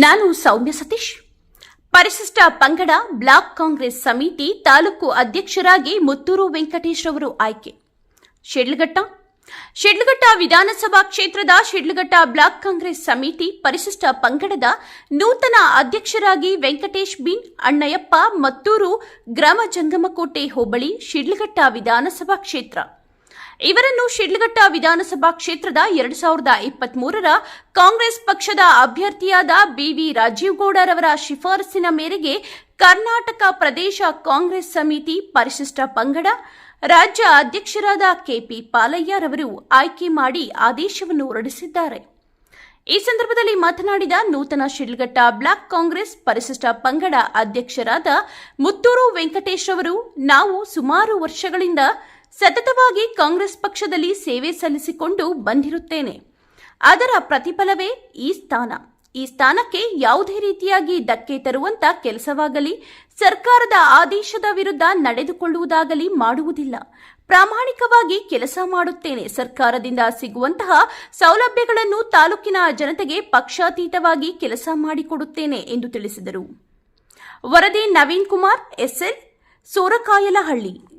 ನಾನು ಸೌಮ್ಯ ಸತೀಶ್. ಪರಿಶಿಷ್ಟ ಪಂಗಡ ಬ್ಲಾಕ್ ಕಾಂಗ್ರೆಸ್ ಸಮಿತಿ ತಾಲೂಕು ಅಧ್ಯಕ್ಷರಾಗಿ ಮುತ್ತೂರು ವೆಂಕಟೇಶ್ ಅವರು ಆಯ್ಕೆ. ಶಿಡ್ಲಘಟ್ಟ. ಶಿಡ್ಲಘಟ್ಟ ವಿಧಾನಸಭಾ ಕ್ಷೇತ್ರದ ಶಿಡ್ಲಘಟ್ಟ ಬ್ಲಾಕ್ ಕಾಂಗ್ರೆಸ್ ಸಮಿತಿ ಪರಿಶಿಷ್ಟ ಪಂಗಡದ ನೂತನ ಅಧ್ಯಕ್ಷರಾಗಿ ವೆಂಕಟೇಶ್ ಬಿನ್ ಅಣ್ಣಯ್ಯಪ್ಪ, ಮತ್ತೂರು ಗ್ರಾಮ ಜಂಗಮಕೋಟೆ ಹೋಬಳಿ ಶಿಡ್ಲಘಟ್ಟ ವಿಧಾನಸಭಾ ಕ್ಷೇತ್ರ. ಇವರನ್ನು ಶಿಡ್ಲಘಟ್ಟ ವಿಧಾನಸಭಾ ಕ್ಷೇತ್ರದ ಎರಡ್ ಸಾವಿರದ ಇಪ್ಪತ್ಮೂರರ ಕಾಂಗ್ರೆಸ್ ಪಕ್ಷದ ಅಭ್ಯರ್ಥಿಯಾದ ಬಿವಿ ರಾಜೀವ್ ಗೌಡರವರ ಶಿಫಾರಸಿನ ಮೇರೆಗೆ ಕರ್ನಾಟಕ ಪ್ರದೇಶ ಕಾಂಗ್ರೆಸ್ ಸಮಿತಿ ಪರಿಶಿಷ್ಟ ಪಂಗಡ, ರಾಜ್ಯ ಅಧ್ಯಕ್ಷರಾದ ಕೆಪಿ ಪಾಲಯ್ಯರವರು ಆಯ್ಕೆ ಮಾಡಿ ಆದೇಶವನ್ನು ಹೊರಡಿಸಿದ್ದಾರೆ. ಈ ಸಂದರ್ಭದಲ್ಲಿ ಮಾತನಾಡಿದ ನೂತನ ಶಿಡ್ಲಘಟ್ಟ ಬ್ಲಾಕ್ ಕಾಂಗ್ರೆಸ್ ಪರಿಶಿಷ್ಟ ಪಂಗಡ ಅಧ್ಯಕ್ಷರಾದ ಮುತ್ತೂರು ವೆಂಕಟೇಶ್ ಅವರು ನಾವು ಸುಮಾರು ವರ್ಷಗಳಿಂದ ಸತತವಾಗಿ ಕಾಂಗ್ರೆಸ್ ಪಕ್ಷದಲ್ಲಿ ಸೇವೆ ಸಲ್ಲಿಸಿಕೊಂಡು ಬಂದಿರುತ್ತೇನೆ. ಅದರ ಪ್ರತಿಫಲವೇ ಈ ಸ್ಥಾನ. ಈ ಸ್ಥಾನಕ್ಕೆ ಯಾವುದೇ ರೀತಿಯಾಗಿ ಧಕ್ಕೆ ತರುವಂತ ಕೆಲಸವಾಗಲಿ, ಸರ್ಕಾರದ ಆದೇಶದ ವಿರುದ್ಧ ನಡೆದುಕೊಳ್ಳುವುದಾಗಲಿ ಮಾಡುವುದಿಲ್ಲ. ಪ್ರಾಮಾಣಿಕವಾಗಿ ಕೆಲಸ ಮಾಡುತ್ತೇನೆ. ಸರ್ಕಾರದಿಂದ ಸಿಗುವಂತಹ ಸೌಲಭ್ಯಗಳನ್ನು ತಾಲೂಕಿನ ಜನತೆಗೆ ಪಕ್ಷಾತೀತವಾಗಿ ಕೆಲಸ ಮಾಡಿಕೊಡುತ್ತೇನೆ ಎಂದು ತಿಳಿಸಿದರು. ವರದಿ ನವೀನ್ ಕುಮಾರ್, ಎಸ್ಎಲ್ ಸೋರಕಾಯಲಹಳ್ಳಿ.